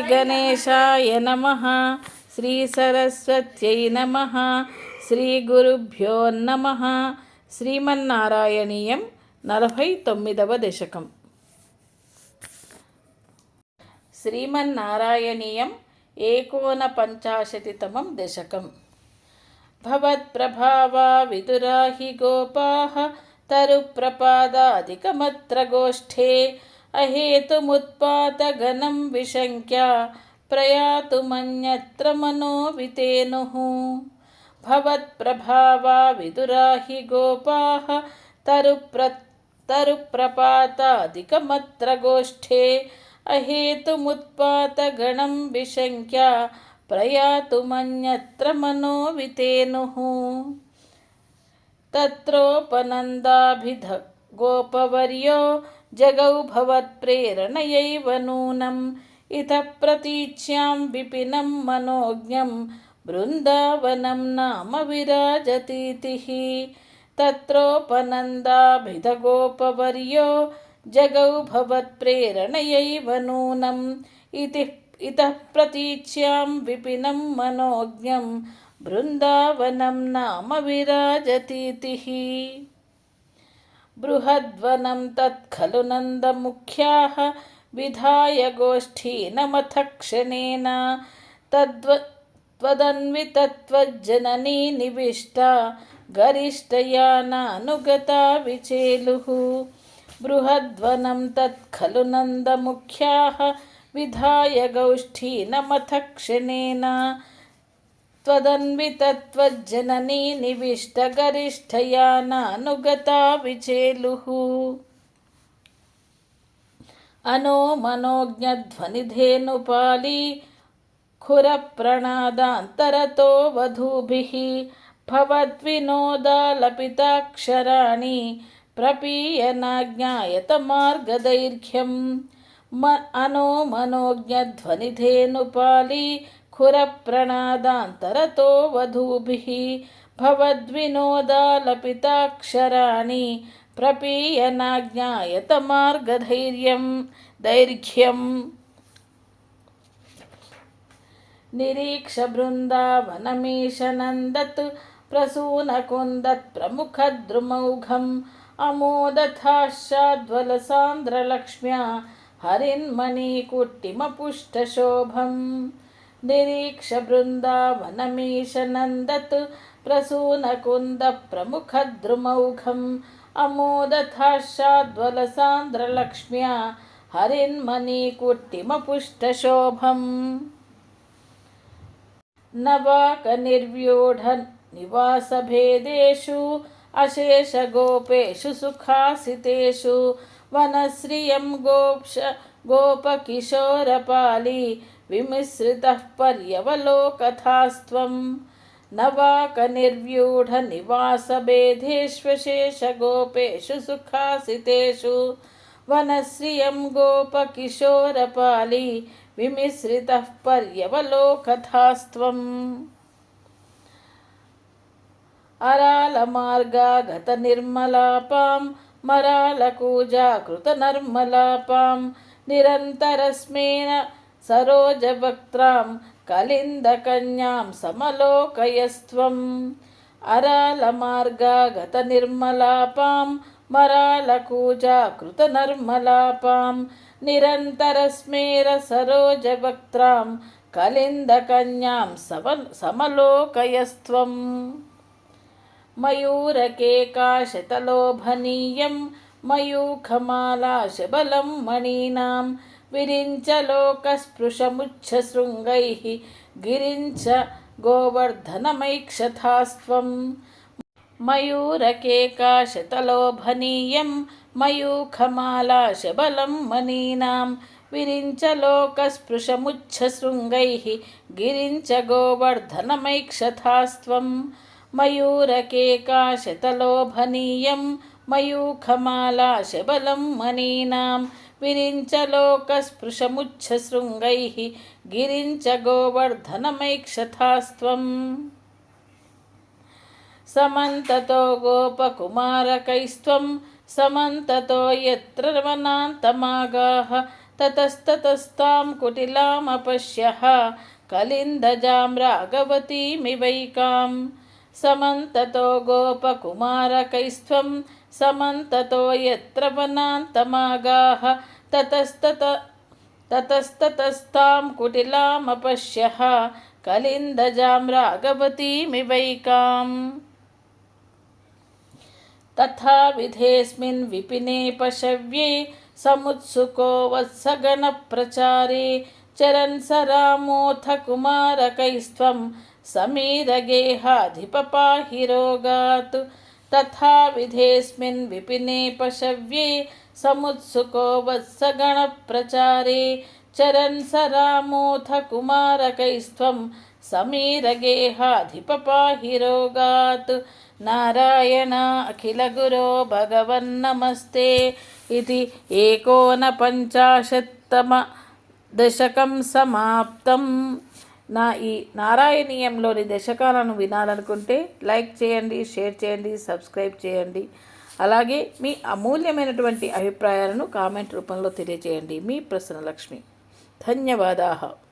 గణేశాయ నమ. శ్రీ సరస్వత్యై నమ. శ్రీ గురుభ్యో నమ. శ్రీమన్నారాయణీయం నలభై తొమ్మిదవ దశకం. శ్రీమన్నారాయణీయం ఏకోన పంచాశతితమం దశకం. భవత్ప్రభావా విదురాహి గోపాः తరుప్రపాదాదికమత్ర గోష్ఠే అహేతుముత్పాతగనం విశంక్య ప్రయాతుమన్యత్ర మనో వితేనుః. భవత్ప్రభావా విదురాహి గోపాः. తరుప్ర తరుప్రపాతాదికమత్ర గోష్ఠే. అహేతుముత్పాతగణం విశంక్య ప్రయాతుమన్యత్ర మనో వితేనుః. जगौ भवत्प्रेरणयैव नूनम्। इतः प्रतीच्यां विपिनं मनोज्ञं बृन्दावनं नाम विराजतीतिः। तत्रोपनन्दाभिधगोपवर्यो जगौ भवत्प्रेरणयैव नूनम्। इति इतः प्रतीच्यां विपिनं मनोज्ञं बृन्दावनं नाम विराजतीतिः। बृहद्वनं तत्खलु नन्दमुख्याः विधाय गोष्ठीनमथ क्षणेन तद्व त्वदन्वितत्वज्जननी निविष्टा गरिष्ठयानानुगता विचेलुः बृहद्वनं तत्खलु नन्दमुख्याः विधाय गोष्ठीनमथ क्षणेन त्वदन्वितत्वज्जननी निविष्टगरिष्ठयानानुगता विचेलुः अनो मनोज्ञध्वनिधेनुपाली खुरप्रणादान्तरतो वधूभिः भवद्विनोदालपिताक्षराणि प्रपीयनाज्ञायतमार्गदैर्घ्यं म अनो मनोज्ञध्वनिधेनुपाली खुरप्रणादान्तरतो वधूभिः भवद्विनोदालपिताक्षराणि प्रपीयनाज्ञायतमार्गधैर्यं दैर्घ्यम् निरीक्ष बृन्दावनमीशनन्दत् प्रसूनकुन्दत्प्रमुखद्रुमौघम् अमोदथाश्चाद्वलसान्द्रलक्ष्म्या हरिन्मणिकुट्टिमपुष्टशोभम् निरीक्ष बृन्दावनमीशनन्दत् प्रसूनकुन्दप्रमुखद्रुमौघम् अमोदथाश्चाद्वलसान्द्रलक्ष्म्या हरिन्मणिकुट्टिमपुष्टशोभम् नवाकनिर्व्यूढनिवासभेदेषु अशेषगोपेषु सुखासितेषु वनश्रियं गोप्ष गोपकिशोरपाली विमिश्रितः पर्यवलोकथास्त्वं नवाकनिर्व्यूढनिवासभेदेष्वशेषगोपेषु सुखासितेषु वनश्रियं गोपकिशोरपाली विमिश्रितः पर्यवलोकथास्त्वम् अरालमार्गागतनिर्मलापां मरालकूजाकृतनर्मलापां निरन्तरस्मेन सरोजवक्त्रां कलिन्दकन्यां समलोकयस्त्वम् अरालमार्गागतनिर्मलापां मरालकूजाकृतनर्मलापां निरन्तरस्मेरसरोजवक्त्रां कलिन्दकन्यां सव समलोकयस्त्वम् मयूरकेकाशतलोभनीयं मयूखमालाशबलं मणीनां विरिञ्चलोकस्पृशमुच्छशृङ्गैः गिरिञ्च गोवर्धनमैक्षथास्त्वम् मयूरकेकाशतलोभनीयं मयूखमालाशबलं मनीनां विरिञ्चलोकस्पृशमुच्छशृङ्गैः गिरिञ्च गोवर्धनमैक्षथास्त्वं मयूरकेकाशतलोभनीयं मयूखमालाशबलं मनीनां विरिञ्चलोकस्पृशमुच्छशृङ्गैः गिरिञ्च गोवर्धनमैक्षथास्त्वम् समन्ततो गोपकुमारकैस्त्वं समन्ततो यत्र वनान्तमागाः ततस्ततस्तां कुटिलामपश्यः कलिन्दजां राघवतीमिवैकां समन्ततो गोपकुमारकैस्त्वं समन्ततो यत्र वनान्तमागाः ततस्तत ततस्ततस्तां कुटिलामपश्यः कलिन्दजां राघवतीमिवैकाम् तथा विधेऽस्मिन् विपिने पशव्ये समुत्सुको वत्सगणप्रचारे चरन् स रामोऽथ कुमारकैस्त्वं समीरगेहाधिपपाहि रोगात् तथा विधेऽस्मिन् विपिने पशव्ये समुत्सुको वत्सगणप्रचारे चरन् स रामोऽथ कुमारकैस्त्वं समीरगेहाधिपपाहि रोगात् नारायण अखिलगुरो भगवन्नमस्ते इति ఏకోనపంచాశత్తమ దశకం సమాప్తం నా ఈ నారాయణీయంలోని దశకాలను వినాలనుకుంటే లైక్ చేయండి షేర్ చేయండి సబ్స్క్రైబ్ చేయండి అలాగే మీ అమూల్యమైనటువంటి అభిప్రాయాలను కామెంట్ రూపంలో తెలియజేయండి. మీ ప్రసన్నలక్ష్మి ధన్యవాదాలు.